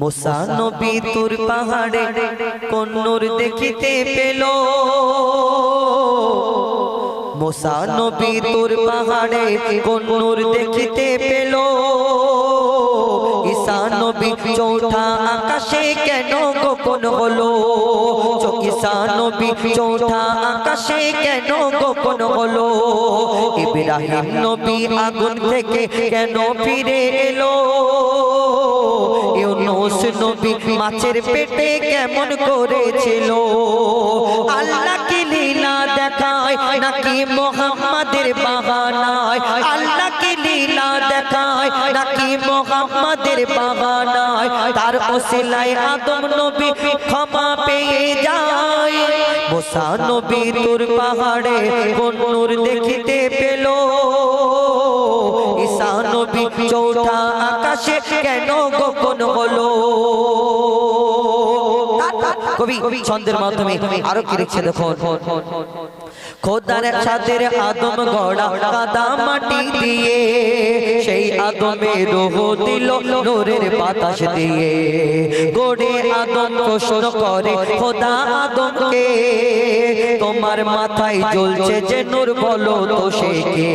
মোসা নবী তুর পাহাড়ে কন্নুর দেখিতে পেল। মোসা নবী তুর পাহাড়ে কন্নুর দেখিতে পেল। ঈসা নবী চৌঠা আকাশে কেন গোপন হলো? ঈসা নবী চৌঠা আকাশে কেন গোপন হলো? ইব্রাহিম নবী আগুন থেকে কেন ফিরে এলো? ইউনুস নবী মাছের পেটে কেমন করেছিল? আল্লাহ কি লীলা দেখায় নাকি মোহাম্মদের বাগানায় আল্লাহ কি লীলা দেখায় নাকি মোহাম্মদের বাগানায় তার ওসিলায় আদম নবী ক্ষমা পেয়ে যায়। মোসা নবী পাহাড়ে কোন নূর দেখিতে পেল। ঈসা নবী চৌঠা আকাশে কেন গোপন হলো? কবি, ছন্দের মাধ্যমে আরও কি লিখছে দেখো খোদার ছাদের আদম গড়া কাদা মাটি দিয়ে আদমে রোহ দিল, নূরের বাতাস দিয়ে। গোড়ে আদম প্রশ্ন করে, খোদা আদমকে। তোমার মাথায় জ্বলছে যে নূর বলো তো সে কে?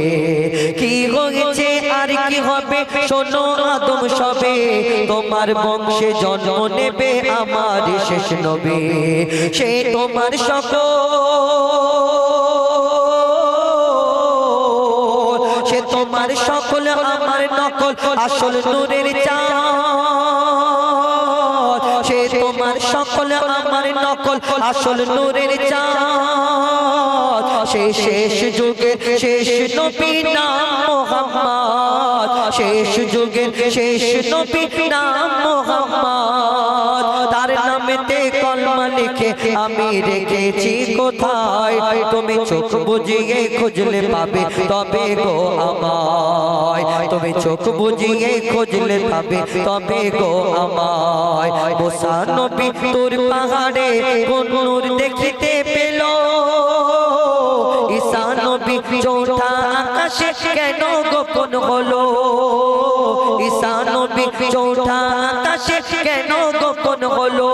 কি হয়েছে আর কি হবে, শোনো আদম সবে। তোমার বংশে জন্ম নেবে আমার শেষ নবে। সে তোমার সকল তোমার সকল আমার নকল, আসল নূরের চাঁদ। সে তোমার সকল আমার নকল, আসল নূরের চাঁদ। সে শেষ যুগের শেষ নবী নাম মোহাম্মদ। শেষ যুগের শেষ নবী নাম মোহাম্মদ। আমি রেখেছি কোথায়? তুমি চোখ বুঝিয়ে খুঁজলে পাবে, তবে গো আমায়। তুমি চোখ বুঝিয়ে খুঁজলে পাবে, তবে গো আমায়। মোসা নবী তোর পাহাড়ে কোন নূর দেখিতে পেল। ঈসা নবী চৌঠা আকাশে কেন গোপন হলো? ঈসা নবী চৌঠা আকাশে কেন গোপন হলো?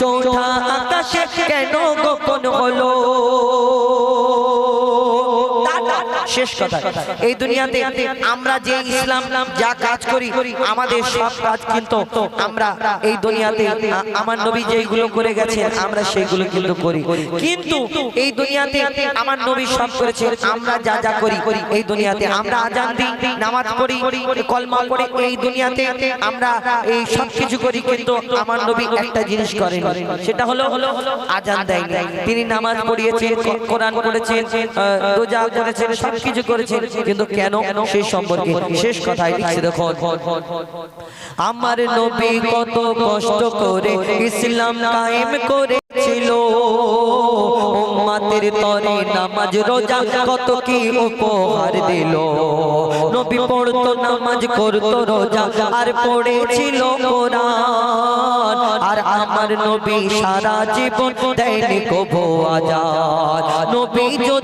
চৌঠা আকাশে কেন গোপন হলো? শেষ কথা এই দুনিয়াতে আমরা যে ইসলাম যা কাজ করি আমাদের সব কাজ কিন্তু আমরা এই দুনিয়াতে আমার নবী যেগুলো করে গেছেন আমরা সেইগুলো কিন্তু করি। কিন্তু এই দুনিয়াতে আমার নবী সব করেছে আমরা যা যা করি এই দুনিয়াতে আমরা আজান দিই নামাজ পড়ি কলমা পড়ি এই দুনিয়াতে আমরা এই সব কিছু করি কিন্তু আমার নবী একটা জিনিস করেন। সেটা হলো আজান দেয় তিনি নামাজ পড়িয়েছেন কোরআন পড়েছেন রোজা করেছেন সব কিছু করেছেন কিন্তু কেন সেই সম্পর্কে শেষ কথায় লিখছে? দেখো আমার নবী কত কষ্ট করে ইসলাম কায়েম করেছিল। উম্মাতের তরে নামাজ রোজা কত কি উপহার দিল? নবী পড়তো নামাজ করতো রোজা আর পড়েছিল কোরআন। আর আমার নবী সারা জীবন দেয়নি কবো আজাদ নবী যদি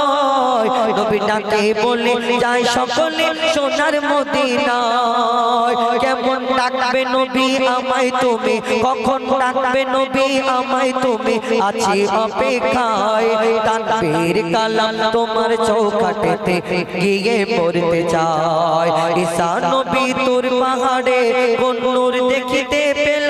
নবী ডাকে বলে যায় সকলে, সোনার মদিনায় কেমন ডাকবে নবী আমায় তুমি? কখন ডাকবে নবী আমায় তুমি? আছি অপেক্ষায় তানবীর কালাম তোমার চৌকাটেতে গিয়ে পড়তে চায়। ঈসা নবী তোর পাহাড়ে কোন নূর দেখিতে পেল।